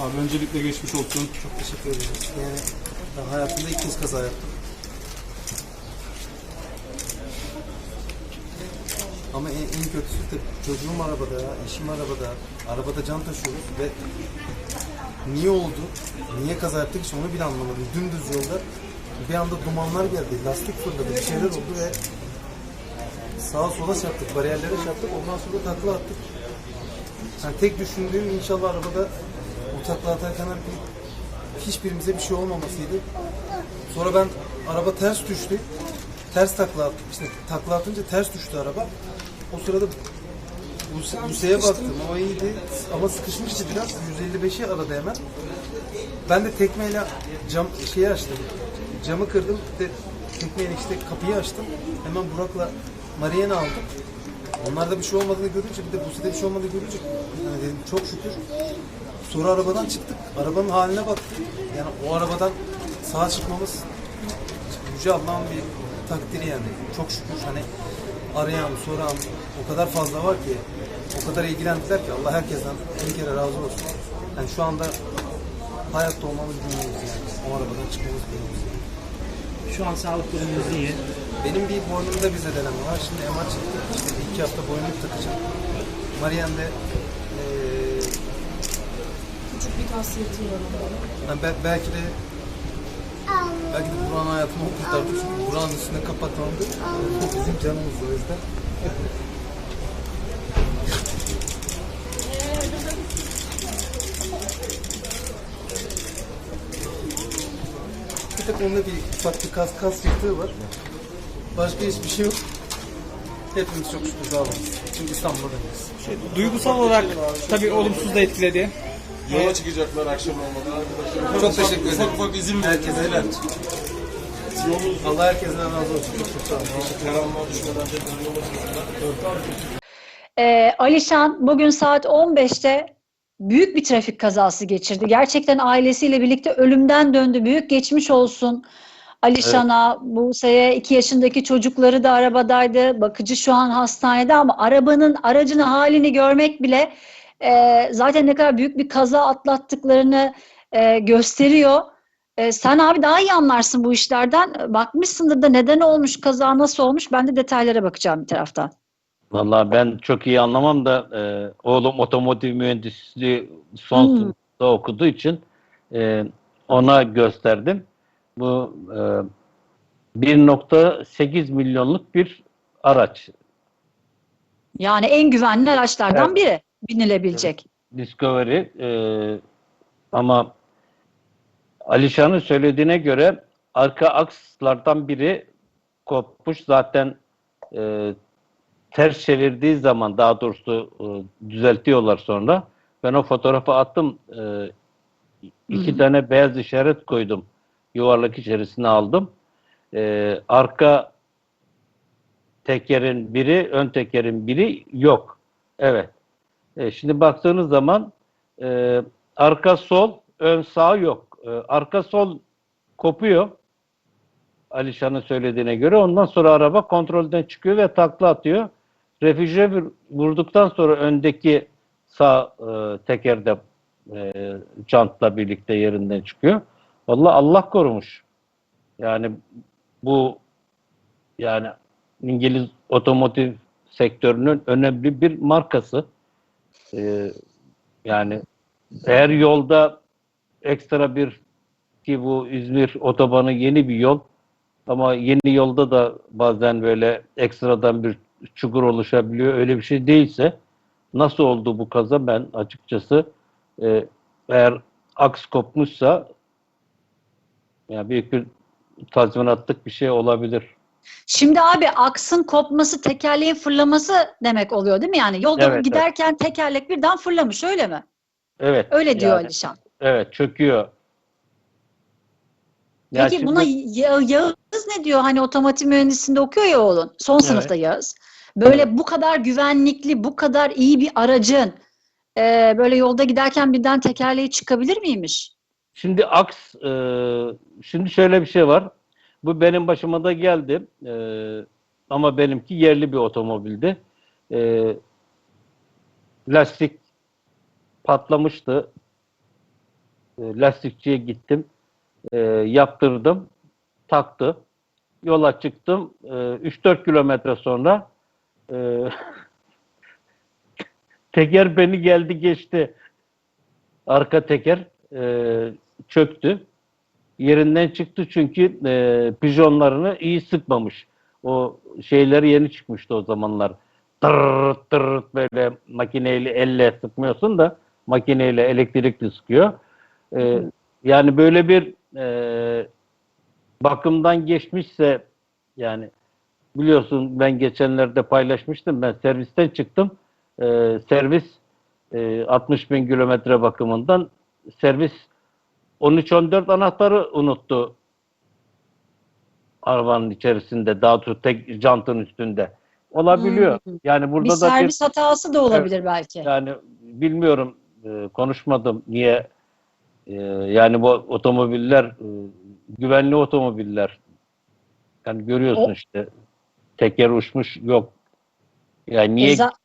Abi öncelikle geçmiş olsun. Çok teşekkür ederim. Yani ben hayatımda ilk kez kaza yaptım. Ama en, en kötüsü de çocuğum arabada, eşim arabada, arabada can taşıyoruz ve niye oldu, niye kaza yaptık hiç onu bile anlamadım. Dümdüz yolda bir anda dumanlar geldi, lastik fırladı, bir şeyler oldu ve sağa sola çarptık, bariyerlere çarptık, ondan sonra takla attık. Yani tek düşündüğüm inşallah arabada o takla atarken bir- hiçbirimize bir şey olmamasıydı. Sonra ben araba ters düştü. Ters takla attım. İşte takla atınca ters düştü araba. O sırada Buse- Buse'ye baktım. O iyiydi. Ama sıkışmıştı biraz. 155'i aradı hemen. Ben de tekmeyle cam şeyi açtım. Camı kırdım. De, tekmeyle işte kapıyı açtım. Hemen Burak'la Marian'ı aldım. Onlarda bir şey olmadığını görünce bir de Buse'de bir şey olmadığını görünce yani dedim çok şükür. Sonra arabadan çıktık. Arabanın haline baktık. Yani o arabadan sağa çıkmamız Yüce Allah'ın bir takdiri yani. Çok şükür hani arayan, soran o kadar fazla var ki o kadar ilgilendiler ki Allah herkesten bir kere razı olsun. Yani şu anda hayatta olmamız bilmiyoruz yani. O arabadan çıkmamız bilmiyoruz. Şu an sağlık durumunuz iyi. Benim bir boynumda bir zedeleme var. Şimdi MR çıktı. İşte bir iki hafta boynluk takacağım. Marian de Kasiyeti var. yani be- belki de belki de Burak'ın hayatını o kurtardı. Çünkü Burak'ın üstüne kapatmamdı. Bizim canımız o yüzden. Bir tek onda bir ufak bir kas kas yırtığı var. Başka hiçbir şey yok. Hepimiz çok şükür sağlamız. Çünkü İstanbul'dayız. Duygusal olarak tabii olumsuz da etkiledi. Yola çıkacaklar akşam olmadan arkadaşlar. Çok teşekkür ederim. Ufak ufak izin verin. Herkese helal. Allah herkesten razı olsun. Çok sağ olun. Karanlığa düşmeden tekrar yola çıkacaklar. Ee, Alişan bugün saat 15'te büyük bir trafik kazası geçirdi. Gerçekten ailesiyle birlikte ölümden döndü. Büyük geçmiş olsun Alişan'a, Buse'ye. iki yaşındaki çocukları da arabadaydı. Bakıcı şu an hastanede ama arabanın, aracın halini görmek bile e, zaten ne kadar büyük bir kaza atlattıklarını e, gösteriyor. E, sen abi daha iyi anlarsın bu işlerden. Bakmışsındır da neden olmuş, kaza nasıl olmuş. Ben de detaylara bakacağım bir taraftan. Vallahi ben çok iyi anlamam da e, oğlum otomotiv mühendisliği son Hmm. sınıfta okuduğu için e, ona gösterdim. Bu e, 1.8 milyonluk bir araç. Yani en güvenli araçlardan Evet. biri binilebilecek. Discovery e, ama Alişan'ın söylediğine göre arka akslardan biri kopmuş. Zaten e, ters çevirdiği zaman daha doğrusu e, düzeltiyorlar sonra. Ben o fotoğrafı attım. E, iki tane beyaz işaret koydum. Yuvarlak içerisine aldım. E, arka tekerin biri, ön tekerin biri yok. Evet. E, şimdi baktığınız zaman e, arka sol, ön sağ yok. E, arka sol kopuyor. Alişan'ın söylediğine göre. Ondan sonra araba kontrolden çıkıyor ve takla atıyor. Refüje vur- vurduktan sonra öndeki sağ e, tekerde e, jantla birlikte yerinden çıkıyor. Vallahi Allah korumuş. Yani bu yani İngiliz otomotiv sektörünün önemli bir markası. Ee, yani eğer yolda ekstra bir ki bu İzmir otobanı yeni bir yol ama yeni yolda da bazen böyle ekstradan bir çukur oluşabiliyor. Öyle bir şey değilse nasıl oldu bu kaza ben açıkçası e, eğer aks kopmuşsa yani büyük bir tazminatlık bir şey olabilir. Şimdi abi aksın kopması, tekerleğin fırlaması demek oluyor değil mi? Yani yolda Evet, giderken tekerlek birden fırlamış öyle mi? Evet. Öyle diyor yani- Alişan. Evet çöküyor. Ya Peki şimdi- buna Ya- Yağız ne diyor? Hani otomotiv mühendisliğinde okuyor ya oğlun. Son Evet. sınıfta Yağız. Böyle bu kadar güvenlikli, bu kadar iyi bir aracın e, böyle yolda giderken birden tekerleği çıkabilir miymiş? Şimdi aks, e, şimdi şöyle bir şey var. Bu benim başıma da geldi. E, ama benimki yerli bir otomobildi. E, lastik patlamıştı. E, lastikçiye gittim. E, yaptırdım. Taktı. Yola çıktım. E, 3-4 kilometre sonra e, teker beni geldi geçti. Arka teker e, çöktü. Yerinden çıktı çünkü e, pijonlarını iyi sıkmamış. O şeyleri yeni çıkmıştı o zamanlar. Tırırt tırırt böyle makineyle elle sıkmıyorsun da makineyle elektrikli sıkıyor. E, yani böyle bir e, bakımdan geçmişse yani biliyorsun ben geçenlerde paylaşmıştım. Ben servisten çıktım. E, servis e, 60 bin kilometre bakımından servis 13-14 anahtarı unuttu arabanın içerisinde daha doğrusu tek jantın üstünde. Olabiliyor. Yani Bir burada da bir, servis hatası da olabilir belki. yani bilmiyorum e, konuşmadım niye e, yani bu otomobiller e, güvenli otomobiller yani görüyorsun O- işte teker uçmuş yok. Yani niye E, za- gitmiş?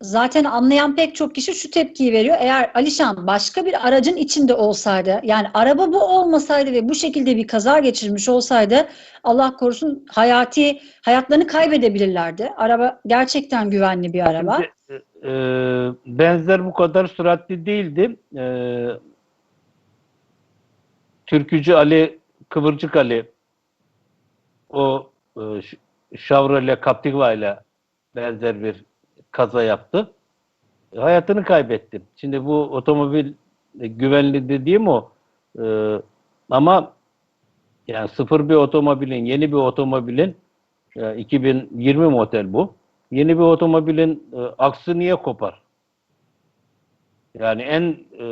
Zaten anlayan pek çok kişi şu tepkiyi veriyor. Eğer Alişan başka bir aracın içinde olsaydı, yani araba bu olmasaydı ve bu şekilde bir kaza geçirmiş olsaydı Allah korusun hayati hayatlarını kaybedebilirlerdi. Araba gerçekten güvenli bir araba. E, benzer bu kadar süratli değildi. E, Türkücü Ali, Kıvırcık Ali o e, Chevrolet Captiva ile benzer bir kaza yaptı. Hayatını kaybetti. Şimdi bu otomobil e, güvenli dediğim o. E, ama yani sıfır bir otomobilin, yeni bir otomobilin e, 2020 model bu. Yeni bir otomobilin e, aksı niye kopar? Yani en e,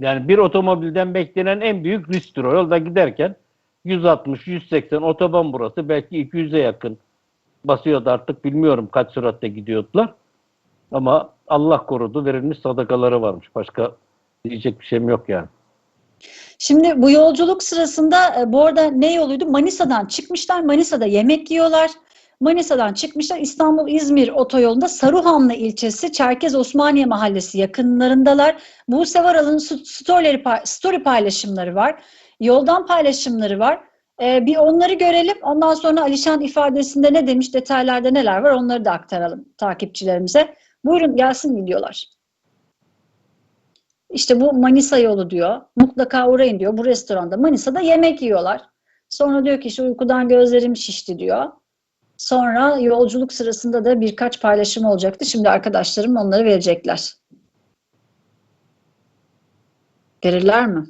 yani bir otomobilden beklenen en büyük risktir o. Yolda giderken 160, 180 otoban burası belki 200'e yakın basıyordu artık bilmiyorum kaç süratte gidiyordular. Ama Allah korudu verilmiş sadakaları varmış. Başka diyecek bir şeyim yok yani. Şimdi bu yolculuk sırasında e, bu arada ne yoluydu? Manisa'dan çıkmışlar. Manisa'da yemek yiyorlar. Manisa'dan çıkmışlar. İstanbul-İzmir otoyolunda Saruhanlı ilçesi Çerkez Osmaniye Mahallesi yakınlarındalar. Buse Varal'ın st- storyleri, pay- story paylaşımları var. Yoldan paylaşımları var. E, bir onları görelim. Ondan sonra Alişan ifadesinde ne demiş, detaylarda neler var onları da aktaralım takipçilerimize. Buyurun gelsin videolar. İşte bu Manisa yolu diyor. Mutlaka uğrayın diyor. Bu restoranda Manisa'da yemek yiyorlar. Sonra diyor ki işte uykudan gözlerim şişti diyor. Sonra yolculuk sırasında da birkaç paylaşım olacaktı. Şimdi arkadaşlarım onları verecekler. Verirler mi?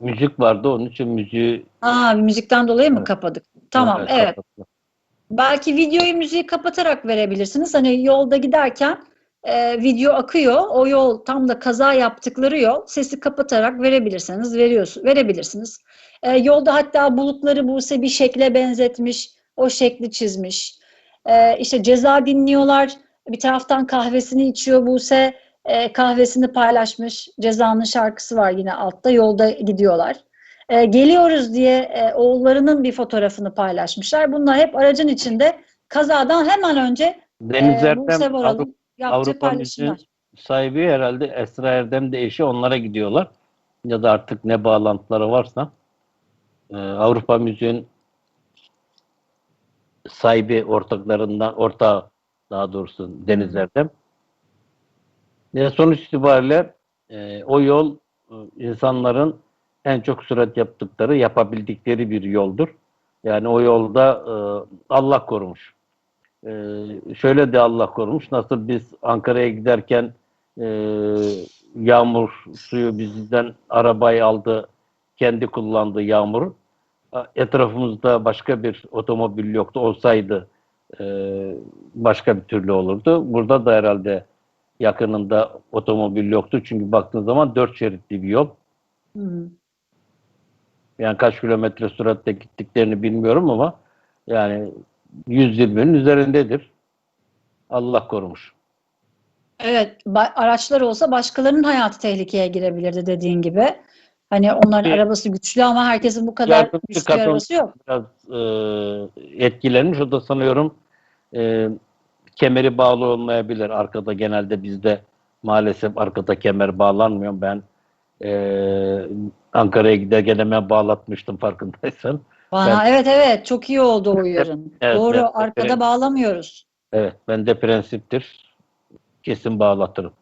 Müzik vardı onun için müziği Aa, müzikten dolayı mı Evet. kapadık? Tamam, evet. kapattım. Belki videoyu müziği kapatarak verebilirsiniz. Hani yolda giderken e, video akıyor. O yol tam da kaza yaptıkları yol. Sesi kapatarak verebilirseniz veriyorsun, verebilirsiniz. E, yolda hatta bulutları Buse bir şekle benzetmiş. O şekli çizmiş. E, işte ceza dinliyorlar. Bir taraftan kahvesini içiyor Buse. E, kahvesini paylaşmış. Cezanın şarkısı var yine altta. Yolda gidiyorlar. E, geliyoruz diye e, oğullarının bir fotoğrafını paylaşmışlar. Bunlar hep aracın içinde kazadan hemen önce Deniz e, Avrupa, yaptığı paylaşımlar. Sahibi herhalde Esra Erdem de eşi onlara gidiyorlar. Ya da artık ne bağlantıları varsa. Ee, Avrupa Müziğin sahibi ortaklarından, ortağı daha doğrusu Deniz Erdem. Ya sonuç itibariyle e, o yol e, insanların en çok sürat yaptıkları, yapabildikleri bir yoldur. Yani o yolda e, Allah korumuş. E, şöyle de Allah korumuş. Nasıl biz Ankara'ya giderken e, yağmur suyu bizden arabayı aldı, kendi kullandı yağmuru. Etrafımızda başka bir otomobil yoktu. Olsaydı e, başka bir türlü olurdu. Burada da herhalde yakınında otomobil yoktu. Çünkü baktığın zaman dört şeritli bir yol. Hı. Yani kaç kilometre süratle gittiklerini bilmiyorum ama yani 120'nin üzerindedir. Allah korumuş. Evet, araçlar olsa başkalarının hayatı tehlikeye girebilirdi dediğin gibi. Hani onların arabası güçlü ama herkesin bu kadar Yardımcı güçlü arabası yok. Biraz e, etkilenmiş. O da sanıyorum e, kemeri bağlı olmayabilir. Arkada genelde bizde maalesef arkada kemer bağlanmıyor. Ben eee, Ankara'ya giderken hemen bağlatmıştım farkındaysan. Bana evet evet çok iyi oldu o uyarın. Evet, Doğru evet, arkada evet. bağlamıyoruz. Evet, bende prensiptir. Kesin bağlatırım.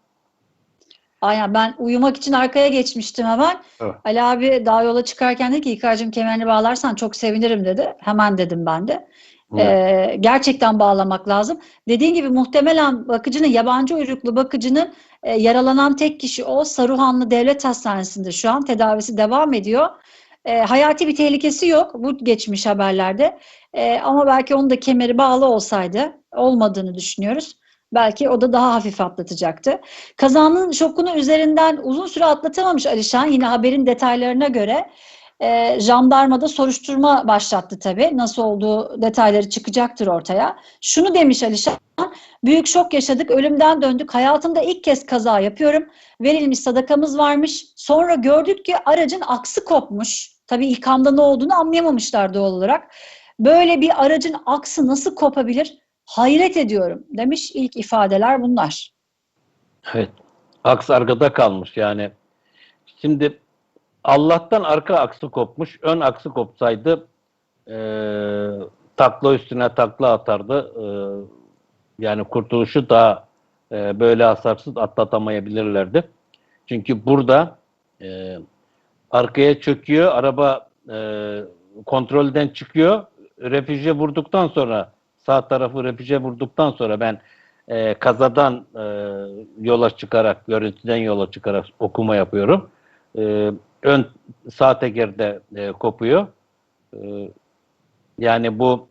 Aynen ben uyumak için arkaya geçmiştim hemen. Evet. Ali abi daha yola çıkarken dedi ki İlkay'cığım kemerini bağlarsan çok sevinirim dedi. Hemen dedim ben de. Ee, gerçekten bağlamak lazım. Dediğin gibi muhtemelen bakıcının yabancı uyruklu bakıcının e, yaralanan tek kişi o Saruhanlı Devlet Hastanesi'nde şu an tedavisi devam ediyor. E, hayati bir tehlikesi yok bu geçmiş haberlerde. E, ama belki onun da kemeri bağlı olsaydı olmadığını düşünüyoruz. Belki o da daha hafif atlatacaktı. Kazanın şokunu üzerinden uzun süre atlatamamış Alişan. Yine haberin detaylarına göre e, jandarmada soruşturma başlattı tabii. Nasıl olduğu detayları çıkacaktır ortaya. Şunu demiş Alişan, büyük şok yaşadık, ölümden döndük. Hayatımda ilk kez kaza yapıyorum. Verilmiş sadakamız varmış. Sonra gördük ki aracın aksı kopmuş. Tabii ilkamda ne olduğunu anlayamamışlar doğal olarak. Böyle bir aracın aksı nasıl kopabilir? Hayret ediyorum demiş. İlk ifadeler bunlar. Evet. Aks arkada kalmış yani. Şimdi Allah'tan arka aksı kopmuş. Ön aksı kopsaydı eee, takla üstüne takla atardı. Eee, yani kurtuluşu daha eee, böyle hasarsız atlatamayabilirlerdi. Çünkü burada eee, arkaya çöküyor. Araba eee, kontrolden çıkıyor. Refüje vurduktan sonra sağ tarafı refüje vurduktan sonra ben e, kazadan e, yola çıkarak, görüntüden yola çıkarak okuma yapıyorum. E, ön sağ tekerde e, kopuyor. E, yani bu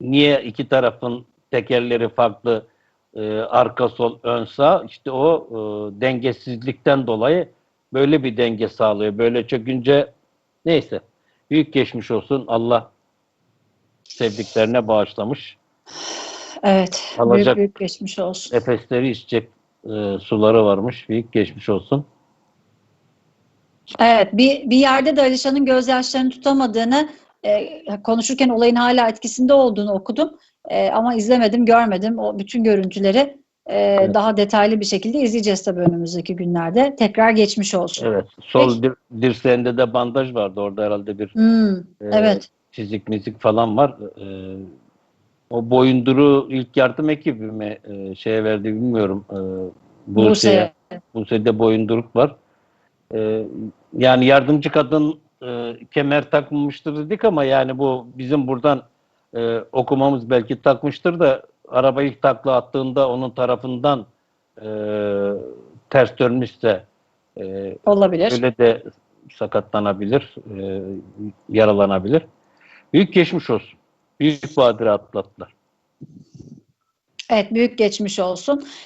niye iki tarafın tekerleri farklı, e, arka sol ön sağ, işte o e, dengesizlikten dolayı böyle bir denge sağlıyor. Böyle çökünce neyse büyük geçmiş olsun Allah sevdiklerine bağışlamış. Evet, Alacak- büyük büyük geçmiş olsun. Nefesleri içecek e, suları varmış. Büyük geçmiş olsun. Evet, bir, bir yerde de Alişan'ın gözyaşlarını tutamadığını e, konuşurken olayın hala etkisinde olduğunu okudum. E, ama izlemedim, görmedim. O bütün görüntüleri e, Evet. daha detaylı bir şekilde izleyeceğiz tabii önümüzdeki günlerde. Tekrar geçmiş olsun. Evet. Sol dir- dirseğinde de bandaj vardı. Orada herhalde bir Hmm, e, evet. çizik mizik falan var. E, o boyunduru ilk yardım ekibi mi e, şeye verdi bilmiyorum. E, Buse'ye. Buse'ye. Buse'de boyunduruk var. E, yani yardımcı kadın e, kemer takmamıştır dedik ama yani bu bizim buradan e, okumamız belki takmıştır da araba ilk takla attığında onun tarafından e, ters dönmüşse e, Olabilir. öyle de sakatlanabilir, e, yaralanabilir. Büyük geçmiş olsun. Büyük badire atlattılar. Evet, büyük geçmiş olsun.